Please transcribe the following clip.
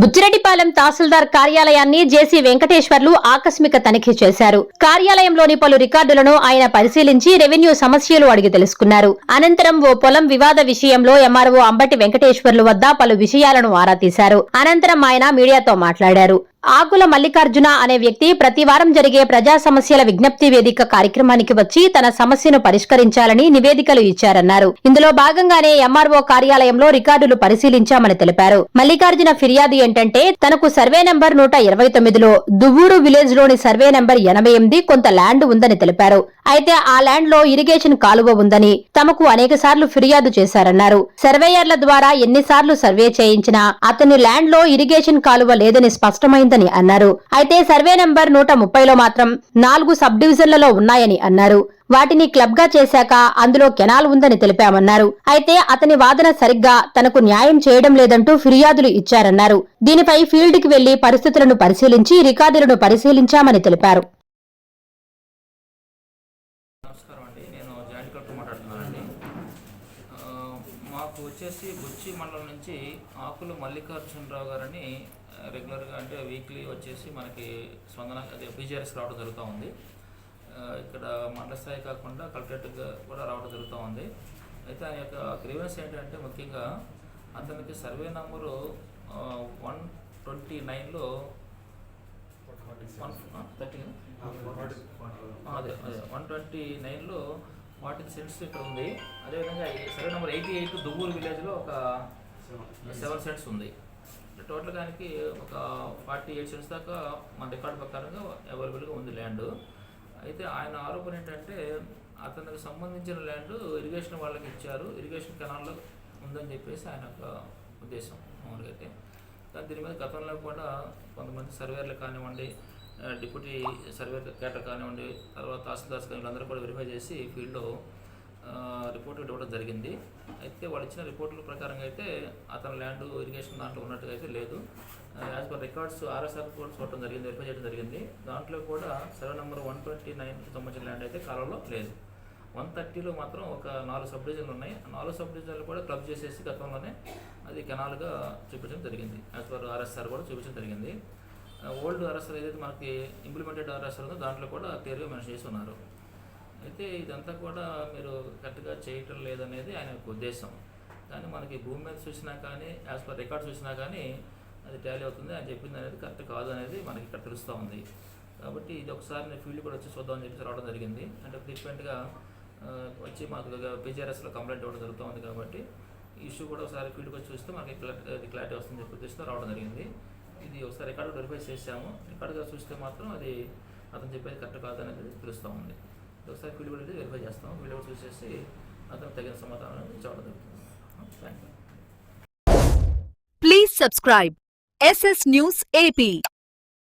బుచ్చిరెడ్డిపాలెం తహసీల్దార్ కార్యాలయాన్ని జేసీ వెంకటేశ్వర్లు ఆకస్మిక తనిఖీ చేశారు. కార్యాలయంలోని పలు రికార్డులను ఆయన పరిశీలించి రెవెన్యూ సమస్యలు అడిగి తెలుసుకున్నారు. అనంతరం ఓ పొలం వివాద విషయంలో ఎంఆర్ఓ అంబటి వెంకటేశ్వర్లు వద్ద పలు విషయాలను ఆరా తీశారు. అనంతరం ఆయన మీడియాతో మాట్లాడారు. ఆకుల మల్లికార్జున అనే వ్యక్తి ప్రతి వారం జరిగే ప్రజా సమస్యల విజ్ఞప్తి వేదిక కార్యక్రమానికి వచ్చి తన సమస్యను పరిష్కరించాలని నివేదికలు ఇచ్చారన్నారు. ఇందులో భాగంగానే ఎంఆర్ఓ కార్యాలయంలో రికార్డులు పరిశీలించామని తెలిపారు. మల్లికార్జున ఫిర్యాదు ఏంటంటే తనకు సర్వే నంబర్ నూట ఇరవై తొమ్మిదిలో దువ్వూరు విలేజ్లోని సర్వే నంబర్ ఎనభై ఎనిమిది కొంత ల్యాండ్ ఉందని తెలిపారు. అయితే ఆ ల్యాండ్లో ఇరిగేషన్ కాలువ ఉందని తమకు అనేక సార్లు ఫిర్యాదు చేశారన్నారు. సర్వేయర్ల ద్వారా ఎన్నిసార్లు సర్వే చేయించినా అతని ల్యాండ్లో ఇరిగేషన్ కాలువ లేదని స్పష్టమైందని అన్నారు. అయితే సర్వే నంబర్ నూట ముప్పైలో మాత్రం నాలుగు సబ్ డివిజన్లలో ఉన్నాయని అన్నారు. వాటిని క్లబ్గా చేశాక అందులో కెనాల్ ఉందని తెలిపామన్నారు. అయితే అతని వాదన సరిగ్గా తనకు న్యాయం చేయడం లేదంటూ ఫిర్యాదులు ఇచ్చారన్నారు. దీనిపై ఫీల్డ్కి వెళ్ళి పరిస్థితులను పరిశీలించి రికార్డులను పరిశీలించామని తెలిపారు. మాకు వచ్చేసి బుచ్చి మండలం నుంచి ఆకులు మల్లికార్జునరావు గారని రెగ్యులర్గా అంటే వీక్లీ వచ్చేసి మనకి స్పందన అదే బీజీఆర్ఎస్ రావడం జరుగుతూ ఉంది. ఇక్కడ మండల స్థాయి కాకుండా కలెక్టరేట్గా కూడా రావడం జరుగుతూ ఉంది. అయితే ఆయన యొక్క గ్రీవెన్స్ ఏంటంటే ముఖ్యంగా అతనికి సర్వే నంబరు వన్ ట్వంటీ నైన్లో వన్ థర్టీ అదే అదే వన్ ట్వంటీ నైన్లో వాటి సెట్స్ ఇక్కడ ఉంది. అదేవిధంగా ఈ survey number eighty eight Duvvuru విలేజ్లో ఒక సెవెన్ సెట్స్ ఉంది. టోటల్ దానికి ఒక ఫార్టీ ఎయిట్ సెట్స్ దాకా మన రికార్డు ప్రకారంగా అవైలబుల్గా ఉంది ల్యాండ్. అయితే ఆయన ఆరోపణ ఏంటంటే అతనికి సంబంధించిన ల్యాండ్ ఇరిగేషన్ వాళ్ళకి ఇచ్చారు. ఇరిగేషన్ కెనాల్లో ఉందని చెప్పేసి ఆయన యొక్క ఉద్దేశం. మామూలుగా అయితే. కానీ దీని మీద గతంలో కూడా కొంతమంది సర్వేర్లు కానివ్వండి డిప్యూటీ సర్వే కేటర్ కానివ్వండి తర్వాత తహసీల్దార్స్ కానీ వీళ్ళందరూ కూడా వెరిఫై చేసి ఫీల్డ్లో రిపోర్ట్ ఇవ్వడం జరిగింది. అయితే వాళ్ళు ఇచ్చిన రిపోర్టుల ప్రకారంగా అయితే అతని ల్యాండ్ ఇరిగేషన్ దాంట్లో ఉన్నట్టుగా అయితే లేదు. యాజ్ పర్ రికార్డ్స్ ఆర్ఎస్ఆర్ కూడా చూడటం జరిగింది వెరిఫై చేయడం జరిగింది. దాంట్లో కూడా సర్వే నెంబర్ వన్ ట్వంటీ నైన్కి సంబంధించిన ల్యాండ్ అయితే కాలంలో లేదు. వన్ థర్టీలో మాత్రం ఒక నాలుగు సబ్ డివిజన్లు ఉన్నాయి. నాలుగు సబ్ డివిజన్లు కూడా క్లబ్ చేసేసి గతంలోనే అది కెనాల్గా చూపించడం జరిగింది. యాజ్ పర్ ఆర్ఎస్ఆర్ కూడా చూపించడం జరిగింది. ఓల్డ్ ఆర్ఎస్ఆర్ ఏదైతే మనకి ఇంప్లిమెంటెడ్ ఆర్ఎస్ఆర్ ఉందో దాంట్లో కూడా క్లియర్గా మెన్షన్ చేసి ఉన్నారు అయితే ఇదంతా కూడా మీరు కరెక్ట్గా చేయటం లేదనేది ఆయన యొక్క ఉద్దేశం. కానీ మనకి భూమి మీద చూసినా కానీ యాజ్ పర్ రికార్డ్ చూసినా కానీ అది టాలీ అవుతుంది. అని చెప్పింది అనేది కరెక్ట్ కాదు అనేది మనకి ఇక్కడ తెలుస్తూ ఉంది. కాబట్టి ఇది ఒకసారి నేను ఫీల్డ్ కూడా వచ్చి చూద్దామని చెప్పి రావడం జరిగింది. అంటే ఫ్రీక్వెంట్గా వచ్చి మాకు పీజీఆర్ఎస్లో కంప్లైంట్ ఇవ్వడం జరుగుతూ ఉంది కాబట్టి ఈ ఇష్యూ కూడా ఒకసారి ఫీల్డ్కి వచ్చి చూస్తే మనకి క్లారిటీ అది క్లారిటీ వస్తుంది చెప్పి ఉద్దేశంతో రావడం జరిగింది. ఇది ఒకసారి రికార్డు వెరిఫై చేసాము రికార్డుగా చూస్తే మాత్రం అది అతను చెప్పేది కరెక్ట్ కాదనేది తెలుస్తూ ఉంది. ఒకసారి ఫీల్డ్ కూడా వెరిఫై చేస్తాం ఫీల్డ్ కూడా చూసేసి అతను తగిన సమాధానం అనేది చెప్పడం జరుగుతుంది thank you please subscribe S S news AP